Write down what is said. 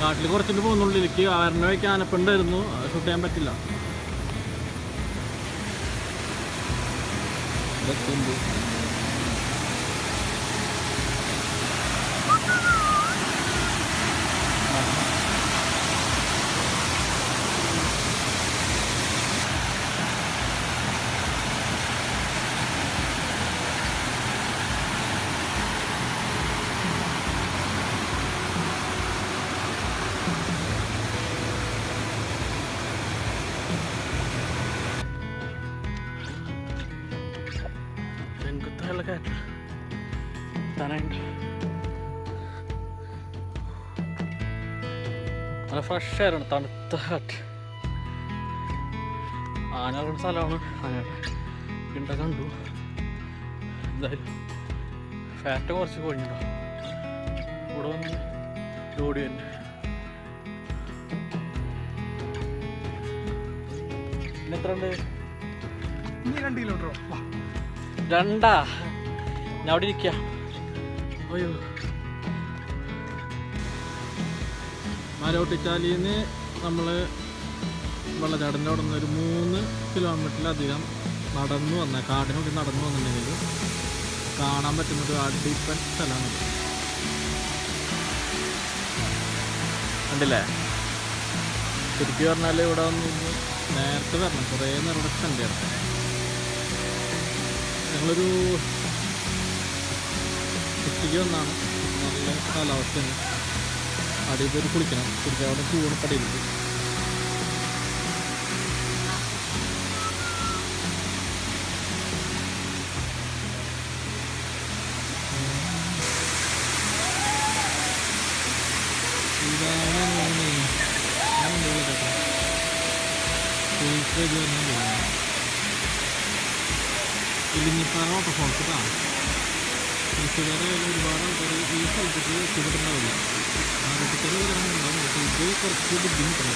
കാട്ടിൽ കുറച്ചിട്ട് പോകുന്നുള്ളു. എനിക്ക് അവരെണ്ണ വയ്ക്ക് ആനപ്പുണ്ടായിരുന്നു ഉണ്ടായിരുന്നു ഷൂട്ട് ചെയ്യാൻ പറ്റില്ല. ചെങ്കുത്തായുള്ള കാറ്റ് തനയുണ്ട് നല്ല ഫ്രഷ് ആയിരുന്നു തണുത്ത കാറ്റ്. ആനകളുടെ സ്ഥലമാണ്. ആനയുടെ പിണ്ട കണ്ടു. എന്തായാലും ഫാറ്റ് കുറച്ച് കൊഴിഞ്ഞിട്ടോ ഇവിടെ വന്ന് ലോഡ് തന്നെ എത്ര ഉണ്ട് രണ്ട് കിലോമീറ്ററോ രണ്ടാ? ഞാൻ അവിടെ ഇരിക്ക. അയ്യോ. മലോട്ടിച്ചാലിന്ന് നമ്മൾ വെള്ളച്ചാട്ടന്റെ അവിടെ നിന്ന് ഒരു മൂന്ന് കിലോമീറ്ററിലധികം നടന്നു വന്ന കാടിനോട് നടന്നു വന്നിട്ടുണ്ടെങ്കിൽ കാണാൻ പറ്റുന്ന ഒരു അടിപ്പൻ സ്ഥലമാണ്. കണ്ടില്ലേ? ശരിക്കും പറഞ്ഞാൽ ഇവിടെ ഒന്ന് നേരത്തെ വരണം. കുറേ നേരം ഉണ്ടായിരുന്നു ഞങ്ങളൊരു ഉച്ചയ്ക്ക് വന്നാണ് നല്ല കാലാവസ്ഥയാണ്. അടിയിൽ പോയി കുളിക്കണം. കുളിക്കാൻ അവിടെ ചൂട് പടിയിലുണ്ട്. ഇലിഞ്ഞിപ്പാറ വാട്ടർഫോൾസ് കേട്ടോ. തൃശ്ശൂരെ ഒരുപാട് ആൾക്കാർ ഈ സ്ഥലത്തേക്ക് എത്തിപ്പെട്ടുണ്ടാവില്ല ആരോഗ്യത്തിൽ ഉണ്ടാവും പക്ഷേ ഇത് കുറച്ച് ബുദ്ധിമുട്ടാണ്